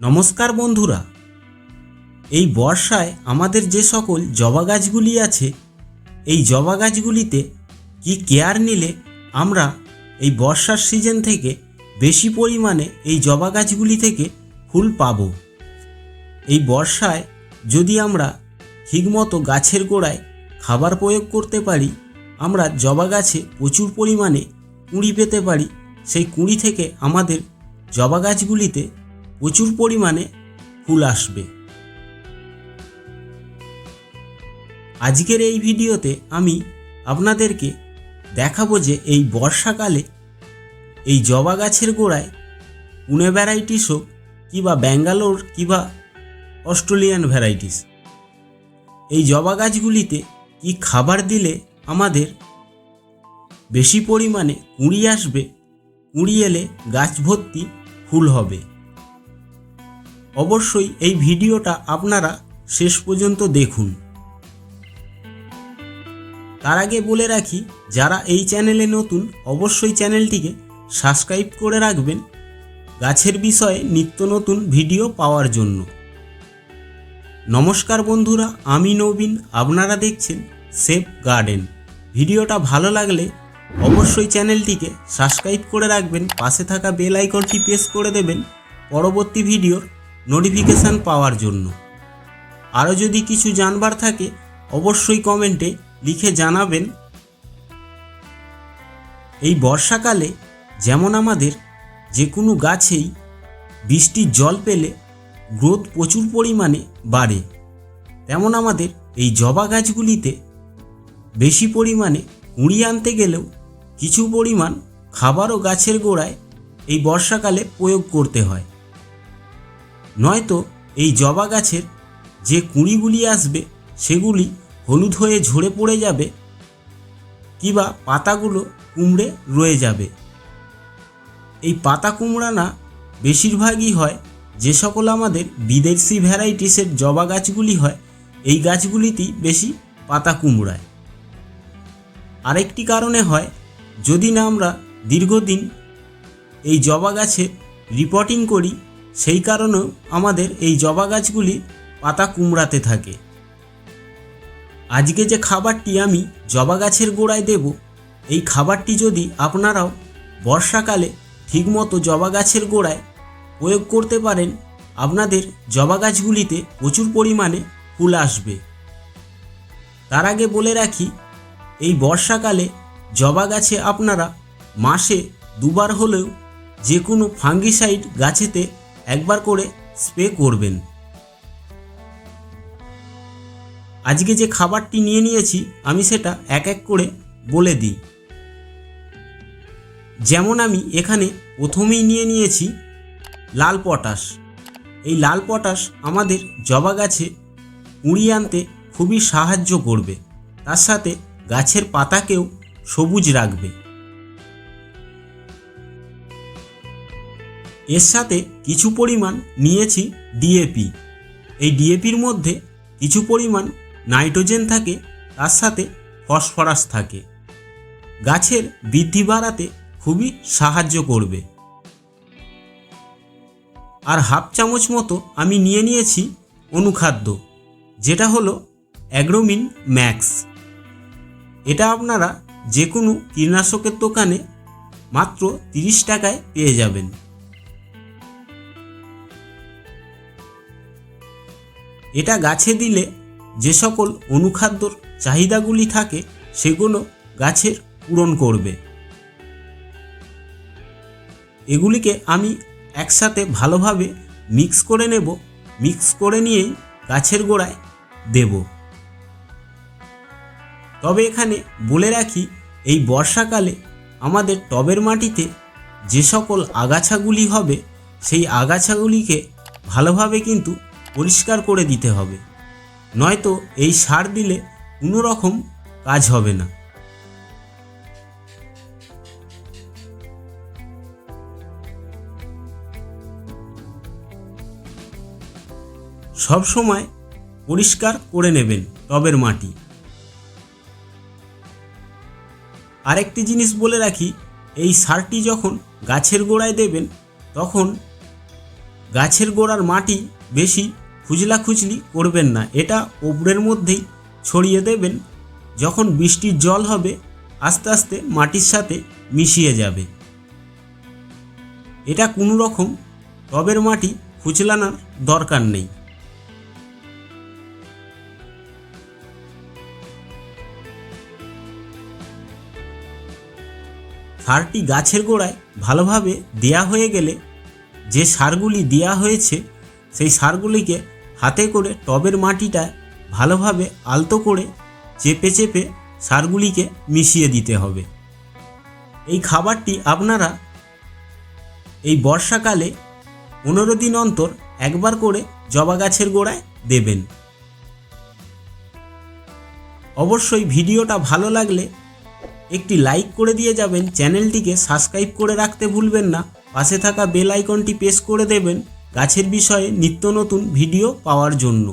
নমস্কার বন্ধুরা। এই বর্ষায় আমাদের যে সকল জবা গাছগুলি আছে, এই জবা গাছগুলিতে কি কেয়ার নিলে আমরা এই বর্ষার সিজন থেকে বেশি পরিমাণে এই জবা গাছগুলি থেকে ফুল পাব? এই বর্ষায় যদি আমরা ঠিকমতো গাছের গোড়ায় খাবার প্রয়োগ করতে পারি, আমরা জবা গাছে প্রচুর পরিমাণে কুঁড়ি পেতে পারি। সেই কুঁড়ি থেকে আমাদের জবা গাছগুলিতে প্রচুর পরিমাণে ফুল আসবে। আজকের এই ভিডিওতে আমি আপনাদেরকে দেখাবো যে এই বর্ষাকালে এই জবা গাছের গোড়ায় পুনে ভ্যারাইটিস হোক কিবা ব্যাঙ্গালোর কিবা অস্ট্রেলিয়ান ভ্যারাইটিস, এই জবা গাছগুলিতে কি খাবার দিলে আমাদের বেশি পরিমাণে কুঁড়ি আসবে, কুঁড়ি এলে গাছ ভর্তি ফুল হবে। অবশ্যই এই ভিডিওটা আপনারা শেষ পর্যন্ত দেখুন। তার আগে বলে রাখি, যারা এই চ্যানেলে নতুন, অবশ্যই চ্যানেলটিকে সাবস্ক্রাইব করে রাখবেন গাছের বিষয়ে নিত্য নতুন ভিডিও পাওয়ার জন্য। নমস্কার বন্ধুরা, আমি নবীন, আপনারা দেখছেন সেফ গার্ডেন। ভিডিওটা ভালো লাগলে অবশ্যই চ্যানেলটিকে সাবস্ক্রাইব করে রাখবেন, পাশে থাকা বেল আইকনটি প্রেস করে দেবেন। পরবর্তী ভিডিওর নোটিফিকেশান পাওয়ার জন্য। আরও যদি কিছু জানবার থাকে, অবশ্যই কমেন্টে লিখে জানাবেন। এই বর্ষাকালে যেমন আমাদের যে কোনো গাছেই বৃষ্টির জল পেলে গ্রোথ প্রচুর পরিমাণে বাড়ে, তেমন আমাদের এই জবা গাছগুলিতে বেশি পরিমাণে কুঁড়ি আনতে গেলেও কিছু পরিমাণ খাবারও গাছের গোড়ায় এই বর্ষাকালে প্রয়োগ করতে হয়। নয়তো এই জবা গাছের যে কুঁড়িগুলি আসবে, সেগুলি হলুদ হয়ে ঝরে পড়ে যাবে কিবা পাতাগুলো কুমড়ে রয়ে যাবে। এই পাতা কুমড়ানা বেশিরভাগই হয় যে সকল আমাদের বিদেশি ভ্যারাইটিসের জবা গাছগুলি হয়, এই গাছগুলিতেই বেশি পাতা কুমড়ায়। আরেকটি কারণে হয়, যদি না আমরা দীর্ঘদিন এই জবা গাছে রিপোর্টিং করি সেই কারণেও আমাদের এই জবা গাছগুলি পাতা কুমড়াতে থাকে। আজকে যে খাবারটি আমি জবা গাছের গোড়ায় দেব, এই খাবারটি যদি আপনারাও বর্ষাকালে ঠিকমতো জবা গাছের গোড়ায় প্রয়োগ করতে পারেন, আপনাদের জবা গাছগুলিতে প্রচুর পরিমাণে ফুল আসবে। তার আগে বলে রাখি, এই বর্ষাকালে জবা গাছে আপনারা মাসে দুবার হলেও যে কোনো ফাঙ্গিসাইড গাছেতে একবার করে স্প্রে করবেন। আজকে যে খাবারটি নিয়ে নিয়েছি, আমি সেটা এক এক করে বলে দিই। যেমন আমি এখানে প্রথমেই নিয়ে নিয়েছি লাল পটাশ। এই লাল পটাশ আমাদের জবা গাছে কুঁড়ি আনতে খুবই সাহায্য করবে। তার সাথে গাছের পাতাকেও সবুজ রাখবে। এর সাথে কিছু পরিমাণ নিয়েছি ডিএপি এই ডিএপির মধ্যে কিছু পরিমাণ নাইট্রোজেন থাকে, তার সাথে ফসফরাস থাকে। গাছের বৃদ্ধি বাড়াতে খুবই সাহায্য করবে। আর হাফ চামচ মতো আমি নিয়ে নিয়েছি অনুখাদ্য, যেটা হলো অ্যাগ্রোমিন ম্যাক্স। এটা আপনারা যে কোনো কীটনাশকের দোকানে মাত্র তিরিশ টাকায় পেয়ে যাবেন। এটা গাছে দিলে যে সকল অনুখাদ্যর চাহিদাগুলি থাকে, সেগুলো গাছের পূরণ করবে। এগুলিকে আমি একসাথে ভালোভাবে মিক্স করে নেব। মিক্স করে নিয়েই গাছের গোড়ায় দেব। তবে এখানে বলে রাখি, এই বর্ষাকালে আমাদের টবের মাটিতে যে সকল আগাছাগুলি হবে, সেই আগাছাগুলিকে ভালোভাবে কিন্তু পরিষ্কার করে দিতে হবে। নয়তো এই সার দিলে কোনো রকম কাজ হবে না। সব সময় পরিষ্কার করে নেবেন টবের মাটি। আরেকটি জিনিস বলে রাখি, এই সারটি যখন গাছের গোড়ায় দেবেন, তখন গাছের গোড়ার মাটি বেশি খুজলাখুজলি করবেন না, এটা ওপরের মধ্যেই ছড়িয়ে দেবেন। যখন বৃষ্টির জল হবে, আস্তে আস্তে মাটির সাথে মিশিয়ে যাবে। এটা কোনো রকম টবের মাটি খুচলানোর দরকার নেই। সারটি গাছের গোড়ায় ভালোভাবে দেয়া হয়ে গেলে যে সারগুলি দেয়া হয়েছে, সেই সারগুলিকে হাতে করে টবের মাটিটা ভালোভাবে আলতো করে চেপে চেপে সারগুলিকে মিশিয়ে দিতে হবে। এই খাবারটি আপনারা এই বর্ষাকালে পনেরো দিন অন্তর একবার করে জবা গাছের গোড়ায় দেবেন। অবশ্যই ভিডিওটা ভালো লাগলে একটি লাইক করে দিয়ে যাবেন, চ্যানেলটিকে সাবস্ক্রাইব করে রাখতে ভুলবেন না, পাশে থাকা বেল আইকনটি প্রেস করে দেবেন। গাছের বিষয়ে নিত্য নতুন ভিডিও পাওয়ার জন্য।